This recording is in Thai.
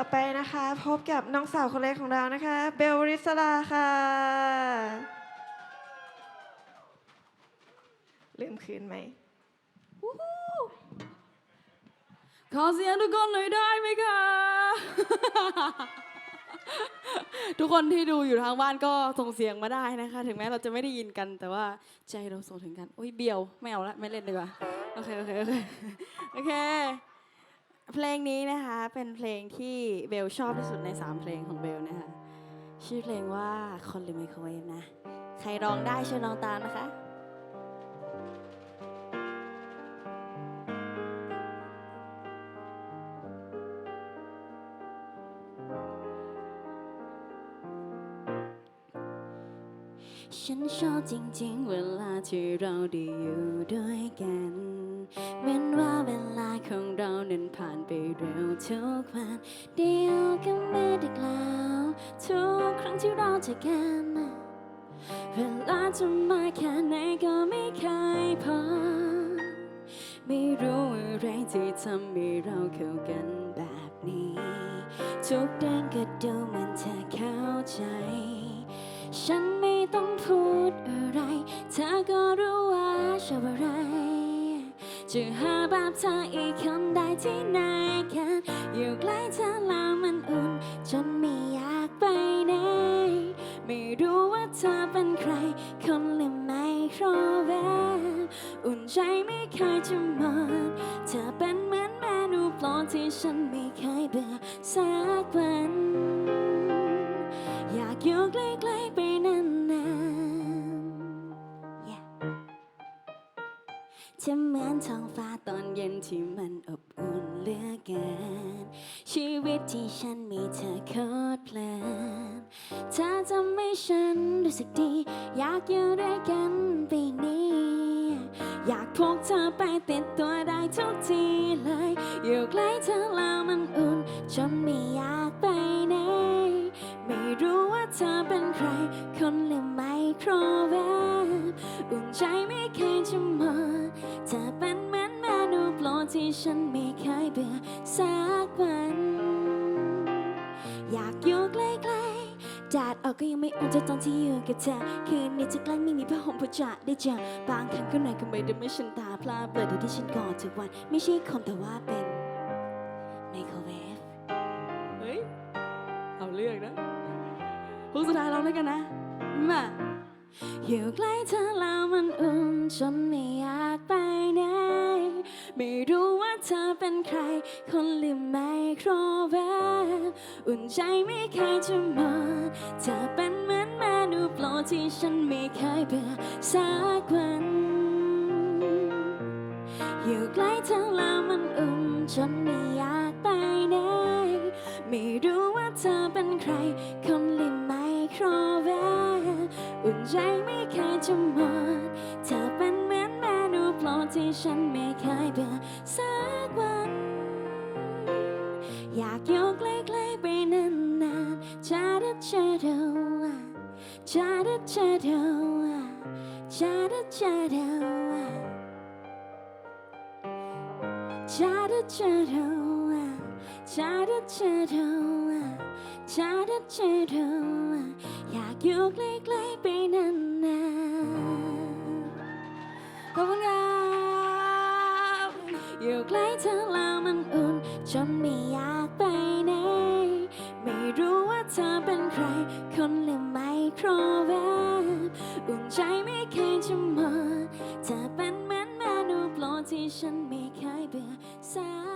ต่อไปนะคะ พบกับน้องสาวคนเล็กของเรานะคะ เบลริสลาค่ะลืมคืนไหมขอเสียงทุกคนหน่อยได้ไหมคะ ทุกคนที่ดูอยู่ทางบ้านก็ส่งเสียงมาได้นะคะ ถึงแม้เราจะไม่ได้ยินกันแต่ว่าใจเราส่งถึงกัน อุ้ยเบียว ไม่เอาละ ไม่เล่นดีกว่า โอเค โอเค โอเคโอเค เพลงนี้นะคะเป็นเพลงที่เบลชอบที่สุดใน 3 เพลงของเบลนะคะชื่อเพลงว่าคนหรือไมโครเวฟนะ ใครร้องได้ช่วยน้องตามนะคะฉันชอบจริงๆ เวลาที่เราได้อยู่ด้วยกันเว นั้นผ่านไปเร็วทุกวันเดียวกันไม่ได้กล่าวทุกครั้งที่เราเจอกันเวลาจะมาแค่ไหนก็ไม่เคยพอ ไม่รู้อะไรที่ทำให้เราเข้ากันแบบนี้ ทุกเรื่องก็ดูเหมือนเธอเข้าใจ ฉันไม่ต้องพูดอะไร เธอก็รู้ว่าชอบอะไร จะหาแบบเธออีกคนได้ที่ไหนกันอยู่ใกล้เธอแล้วมันอุ่น จนไม่อยากไปไหน ไม่รู้ว่าเธอเป็นใคร คนหรือไม่ครเวอุ่นใจไม่เคยจะหมดเธอเป็นเหมือนเมนูโปรดที่ฉันไม่เคยเบื่อสักวัน อยากอยู่ใกล้ จะเหมือนท้องฟ้าตอนเย็นที่มันอบอุ่นเหลือเกิน ชีวิตที่ฉันมีเธอโคตรเพลินเธอทำให้ฉันรู้สึกดี อยากอยู่ด้วยกันปีนี้ อยากพกเธอไปติดตัวได้ทุกทีเลย อยู่ใกล้เธอแล้วมันอุ่น จนไม่อยากไปไหน ไม่รู้ว่าเธอเป็นใคร คนหรือไมโครเวฟอุ่นใจไม่เคยจะ ฉันไม่เคยเบื่อสักวัน อยากอยู่ใกล้ๆแดดออกก็ยังไม่อุ่นจะตอนที่อยู่กับเธอ คืนนี้จะใกล้ไม่มีผ้าห่มผู้จะได้เจอบางครั้งก็เหน่อยก็ไม่ได้ไม่ฉันตาพลาเบลอเดี๋ยวที่ฉันกอดทุกวัน ไม่ใช่คนแต่ว่าเป็นไมโครเวฟเฮ้ย เอาเรื่องนะพวกสุดท้ายเราด้วยกันนะมาอยู่ใกล้เธอแล้วมันอุ่นจนไม่อยากไปไหน ไม่รู้ เธอเป็นใคร คนหรือไมโครเวฟอุ่นใจไม่เคยจะหมดเธอเป็นเหมือนเมนูโปรดที่ฉันไม่เคยเบื่อสักวันอยู่ใกล้เธอแล้วมันอุ่นจนไม่อยากไปไหนไม่รู้ว่าเธอเป็นใคร คนหรือไมโครเวฟอุ่นใจไม่เคยจะหมดเธอเป็น โปรดที่ฉันไม่เคยเบื่อสักวัน อยากอยู่ใกล้ๆไปนานๆจะได้เจอเธอจะได้เจอเธอจะได้เจอเธอ Chada chada chada chada chada chada อยากอยู่ใกล้ๆไปนานๆ อยู่ใกล้เธอแล้วมันอุ่น จนไม่อยากไปไหน ไม่รู้ว่าเธอเป็นใคร คนหรือไมโครเวฟอุ่นใจไม่เคยจะหมดเธอเป็นเหมือนเมนูโปรดที่ฉันไม่เคยเบื่อสัก